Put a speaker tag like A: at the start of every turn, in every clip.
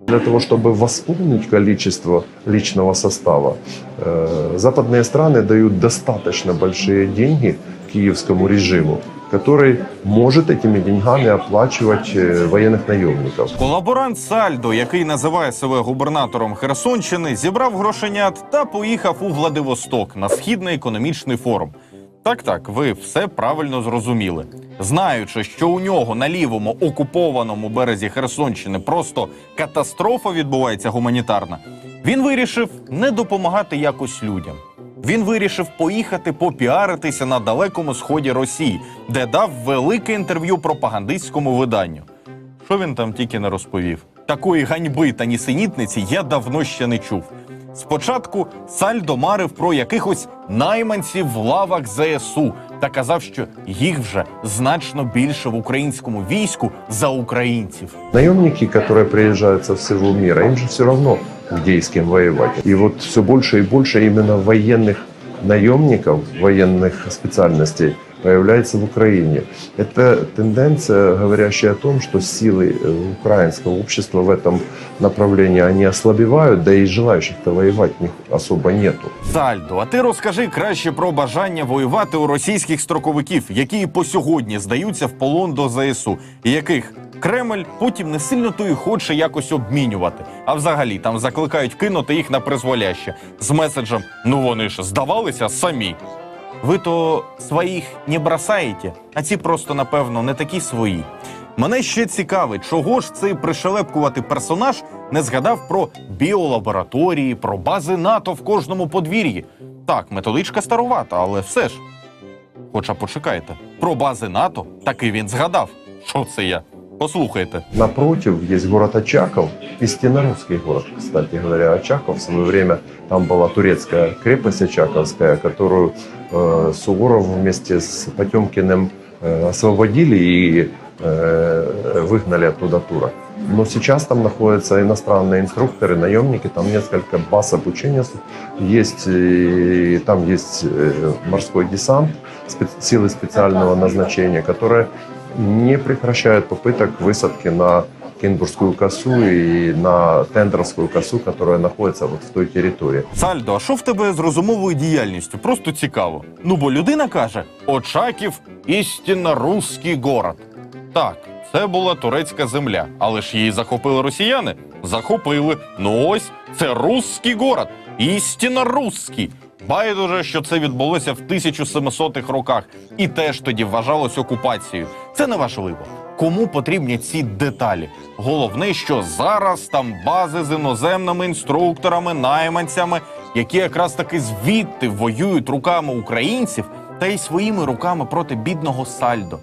A: Для того, чтобы восполнить количество личного состава, э, западные страны дают достаточно большие деньги киевскому режиму, который может этими деньгами оплачивать э, военных наемников.
B: Колаборант Сальдо, який називає себе губернатором Херсонщини, зібрав грошенят та поїхав у Владивосток на східний економічний форум. Так, так, ви все правильно зрозуміли. Знаючи, що у нього на лівому окупованому березі Херсонщини просто катастрофа відбувається гуманітарна, він вирішив не допомагати якось людям. Він вирішив поїхати попіаритися на далекому сході Росії, де дав велике інтерв'ю пропагандистському виданню. Що він там тільки не розповів? Такої ганьби та нісенітниці я давно ще не чув. Спочатку Сальдо марив про якихось найманців в лавах ЗСУ та казав, що їх вже значно більше в українському війську за українців.
A: Наемники, которые приезжают со всего мира, им же все равно, где и с кем воевать. И вот все больше и больше именно военных наемников, военных специальностей появляется в Украине. Это тенденция, говорящая о том, что силы э, украинского общества в этом направлении, они ослабевают, да и желающих-то воевать у них особо нету.
B: Сальдо, а ти розкажи краще про бажання воювати у російських строковиків, які і по сьогодні здаються в полон до ЗСУ, і яких Кремль потім не сильно то і хоче якось обмінювати. А взагалі там закликають кинути їх на призволяще з меседжем: ну вони ж здавалися самі. Ви то своїх не бросаєте, а ці просто, напевно, не такі свої. Мене ще цікавить, чого ж цей пришелепкувати персонаж не згадав про біолабораторії, про бази НАТО в кожному подвір'ї. Так, методичка старувата, але все ж. Хоча почекайте, про бази НАТО таки він згадав. Що це я? Послухайте.
A: Напротив есть город Очаков, истинно русский город, кстати говоря, Очаков. В свое время там была турецкая крепость Очаковская, которую Суворов вместе с Потемкиным э, освободили и э, выгнали оттуда турок. Но сейчас там находятся иностранные инструкторы, наемники, там несколько баз обучения с- есть, и там есть э, морской десант, спе- силы специального назначения, которые не прекращают попыток высадки на Кенбургскую косу и на Тендерскую косу, которая находится вот в той территории.
B: Сальдо, а що в тебе з розумовою діяльністю? Просто цікаво. Ну бо людина каже: Очаків істинно русський город. Так, це була турецька земля, але ж її захопили росіяни. Захопили. Ну ось це русський город. Істинно русський. Байдуже, що це відбулося в 1700-х роках, і теж тоді вважалось окупацією. Це не важливо. Кому потрібні ці деталі? Головне, що зараз там бази з іноземними інструкторами, найманцями, які якраз таки звідти воюють руками українців та й своїми руками проти бідного сальдо.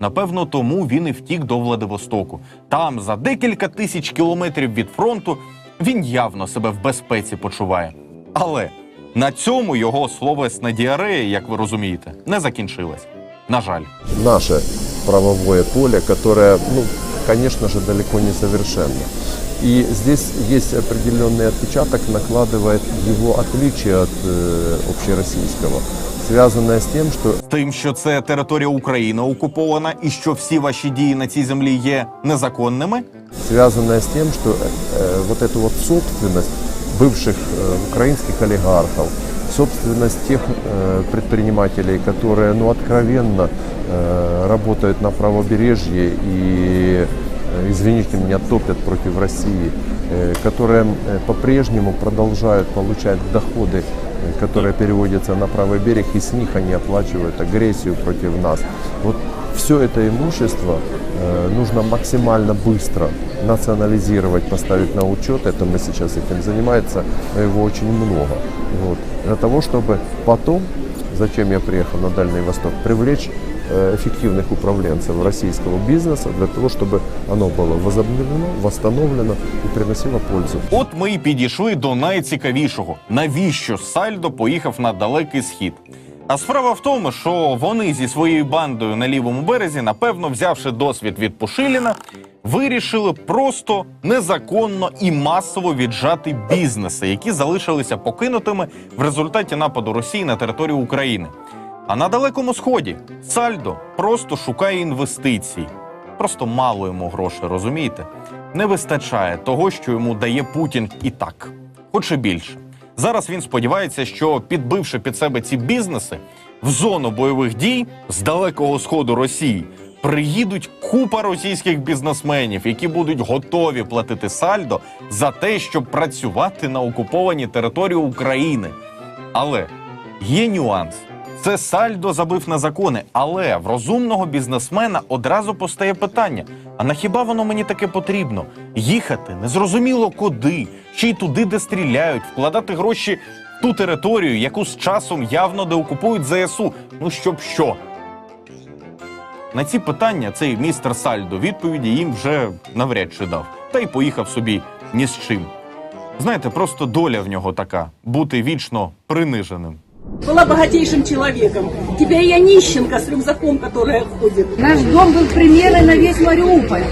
B: Напевно, тому він і втік до Владивостоку. Там, за декілька тисяч кілометрів від фронту, він явно себе в безпеці почуває. Але на цьому його словесна діарея, як ви розумієте, не закінчилась. На жаль.
A: Наше правовое поле, которое, ну, конечно же, далеко не совершенно. И здесь есть определенный отпечаток, накладывает его отличие от э, общероссийского, связанное с тем, что
B: З тим, що це територія України окупована, і що всі ваші дії на цій землі є незаконними.
A: связанное с тем, что э, вот эту вот собственность бывших э, украинских олигархов, собственность тех э, предпринимателей, которые, ну, откровенно э, работают на правобережье и, э, извините меня, топят против России, э, которые э, по-прежнему продолжают получать доходы, э, которые переводятся на правый берег, и с них они оплачивают агрессию против нас. Вот все это имущество э, нужно максимально быстро национализировать, поставить на учет. Это мы сейчас этим занимаемся, но его очень много. Вот. Для того, чтобы потом, зачем я приехал на Дальний Восток, привлечь эффективных управленцев российского бизнеса для того, чтобы оно было возобновлено, восстановлено и приносило пользу.
B: От ми й підійшли до найцікавішого: навіщо Сальдо поїхав на далекий схід? А справа в тому, що вони зі своєю бандою на лівому березі, напевно, взявши досвід від Пушиліна, вирішили просто незаконно і масово віджати бізнеси, які залишилися покинутими в результаті нападу Росії на територію України. А на далекому сході Сальдо просто шукає інвестицій. Просто мало йому грошей, розумієте? не вистачає того, що йому дає Путін і так, хоче більше. Зараз він сподівається, що підбивши під себе ці бізнеси в зону бойових дій з далекого сходу Росії, приїдуть купа російських бізнесменів, які будуть готові платити сальдо за те, щоб працювати на окупованій території України. Але є нюанс. Це сальдо забив на закони, але в розумного бізнесмена одразу постає питання: а на хіба воно мені таке потрібно? Їхати незрозуміло куди, ще й туди, де стріляють, вкладати гроші в ту територію, яку з часом явно деокупують ЗСУ. Ну щоб що? На ці питання цей містер Сальдо відповіді їм вже навряд чи дав, та й поїхав собі ні з чим. Знаєте, просто доля в нього така бути вічно приниженим
C: Была богатейшим человеком. Теперь я нищенка с рюкзаком, которая ходит.
D: Наш дом был примером на весь Мариуполь.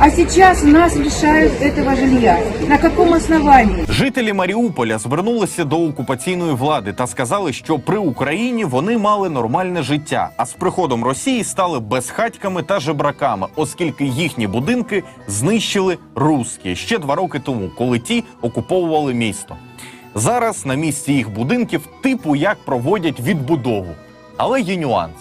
D: А сейчас нас лишают этого жилья. На каком основании?
B: Жителі Маріуполя звернулися до окупаційної влади та сказали, що при Україні вони мали нормальне життя, а з приходом Росії стали безхатьками та жебраками, оскільки їхні будинки знищили русські ще два роки тому, коли ті окуповували місто. Зараз на місці їх будинків типу як проводять відбудову. Але є нюанс: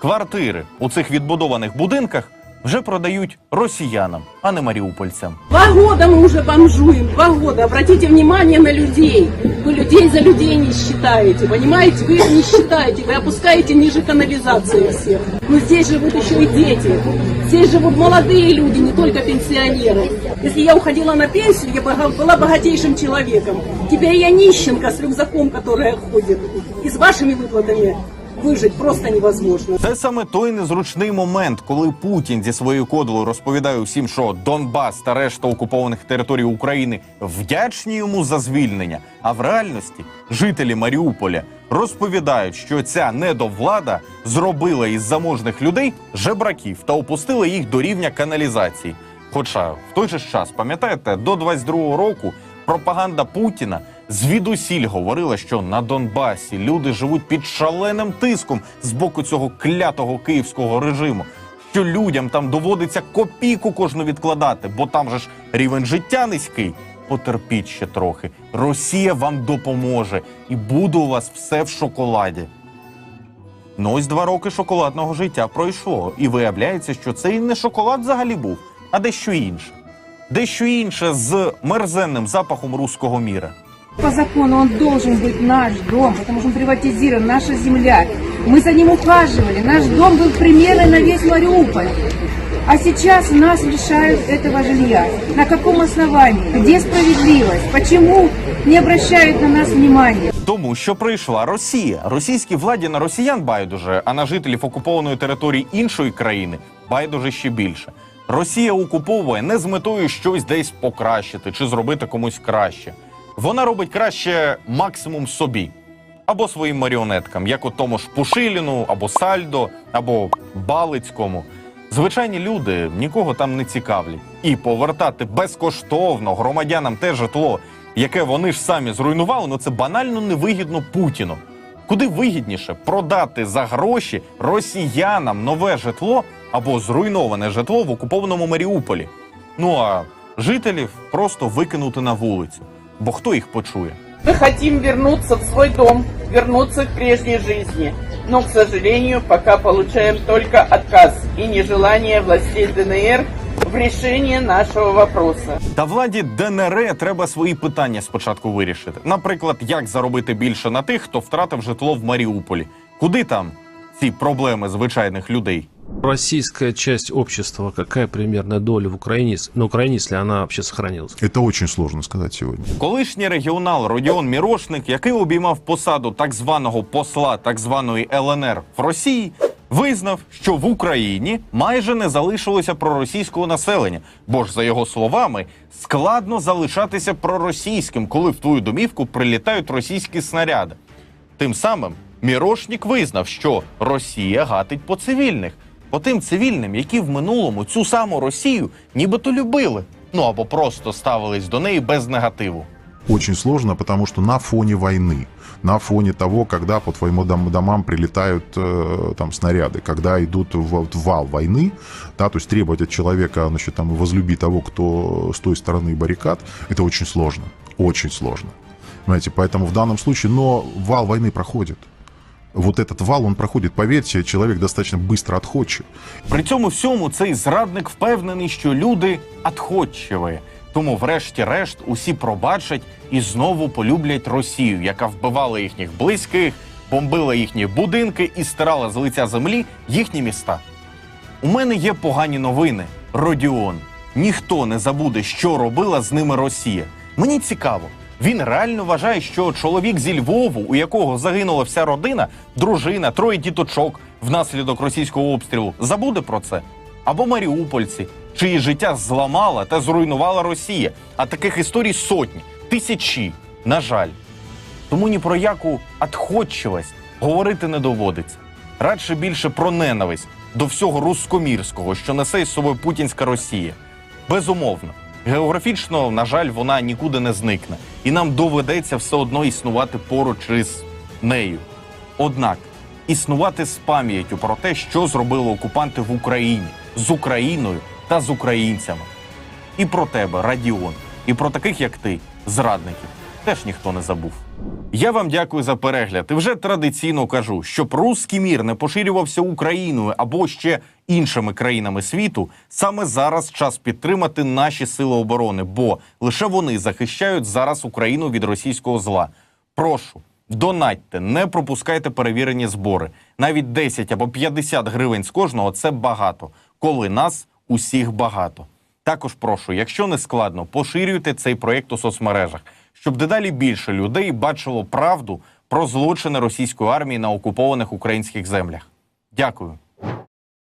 B: квартири у цих відбудованих будинках вже продають росіянам, а не маріупольцям.
C: Два года мы уже бомжуем, два года. Обратите внимание на людей. Вы людей за людей не считаете, понимаете? Вы их не считаете, вы опускаете ниже канализации всех. Но здесь живут еще и дети. Здесь живут молодые люди, не только пенсионеры. Если я уходила на пенсию, я бога- была богатейшим человеком. Теперь я нищенка с рюкзаком, которая ходит. И с вашими выплатами выжить просто невозможно.
B: Це саме той незручний момент, коли Путін зі своєю кодлою розповідає усім, що Донбас та решта окупованих територій України вдячні йому за звільнення. А в реальності жителі Маріуполя розповідають, що ця недовлада зробила із заможних людей жебраків та опустила їх до рівня каналізації. Хоча в той же час, пам'ятаєте, до 22-го року пропаганда Путіна звідусіль говорила, що на Донбасі люди живуть під шаленим тиском з боку цього клятого київського режиму. Що людям там доводиться копійку кожну відкладати, бо там же ж рівень життя низький. Потерпіть ще трохи. Росія вам допоможе, і буде у вас все в шоколаді. Ну ось два роки шоколадного життя пройшло, і виявляється, що це і не шоколад взагалі був, а дещо інше. Дещо інше з мерзенним запахом руського міра.
D: По закону он должен быть наш дом, потому что он приватизирован, наша земля. Мы за ним ухаживали. Наш дом был примером на весь Мариуполь. А сейчас нас лишают этого жилья. На каком основании? Где справедливость? Почему не обращают на нас внимания?
B: Тому що прийшла Росія. Російській владі на росіян байдуже, а на жителів окупованої території іншої країни байдуже ще більше. Росія окуповує не з метою щось десь покращити чи зробити комусь краще. Вона робить краще максимум собі або своїм маріонеткам, як у тому ж Пушиліну, або Сальдо, або Балицькому. Звичайні люди нікого там не цікавлять. І повертати безкоштовно громадянам те житло, яке вони ж самі зруйнували, ну це банально невигідно Путіну. Куди вигідніше продати за гроші росіянам нове житло або зруйноване житло в окупованому Маріуполі. Ну а жителів просто викинути на вулицю. Бо хто їх почує?
E: Мы хотим вернуться в свой дом, вернуться к прежней жизни. Но, к сожалению, пока получаем только отказ и нежелание властей ДНР в решении нашего вопроса.
B: Та владі ДНР треба свої питання спочатку вирішити. Наприклад, як заробити більше на тих, хто втратив житло в Маріуполі. Куди там ці проблеми звичайних людей?
F: Российская часть общества, какая примерная доля в Украине, на Украине, если она вообще сохранилась?
G: Это очень сложно сказать сегодня.
B: Колишній регіонал Родіон Мірошник, який обіймав посаду так званого посла так званої ЛНР в Росії, визнав, що в Україні майже не залишилося проросійського населення. Бо ж, за його словами, складно залишатися проросійським, коли в твою домівку прилітають російські снаряди. Тим самим Мірошнік визнав, що Росія гатить по цивільних, по тим цивільним, які в минулому цю саму Росію нібито любили, ну або просто ставились до неї без негативу.
G: Очень сложно, потому что на фоне войны, на фоне того, когда по твоим дом- домам прилетают э, там снаряды, когда идут в, вот вал войны, да, то есть требовать от человека, значит, там, возлюби того, кто с той стороны баррикад, это очень сложно, очень сложно. Понимаете, поэтому в данном случае, но вал войны проходит. Вот этот вал, он проходит, поверьте, человек достаточно быстро отходчив.
B: При цьому всьому цей зрадник впевнений, що люди отходчиві. Тому, врешті-решт, усі пробачать і знову полюблять Росію, яка вбивала їхніх близьких, бомбила їхні будинки і стирала з лиця землі їхні міста. У мене є погані новини. Родіон. Ніхто не забуде, що робила з ними Росія. Мені цікаво. Він реально вважає, що чоловік зі Львову, у якого загинула вся родина, дружина, троє діточок внаслідок російського обстрілу, забуде про це. Або маріупольці, чиї життя зламала та зруйнувала Росія. А таких історій сотні, тисячі. На жаль. Тому ні про яку отходчивость говорити не доводиться. Радше більше про ненависть до всього рускомірського, що несе із собою путінська Росія. Безумовно, географічно, на жаль, вона нікуди не зникне, і нам доведеться все одно існувати поруч із нею. Однак існувати з пам'яттю про те, що зробили окупанти в Україні з Україною та з українцями. І про тебе, Радіон, і про таких, як ти, зрадників, теж ніхто не забув. Я вам дякую за перегляд. І вже традиційно кажу, щоб руський мір не поширювався Україною або ще іншими країнами світу. Саме зараз час підтримати наші сили оборони, бо лише вони захищають зараз Україну від російського зла. Прошу. Донатьте, не пропускайте перевірені збори. Навіть 10 або 50 гривень з кожного це багато, коли нас усіх багато. Також прошу, якщо не складно, поширюйте цей проєкт у соцмережах, щоб дедалі більше людей бачило правду про злочини російської армії на окупованих українських землях. Дякую.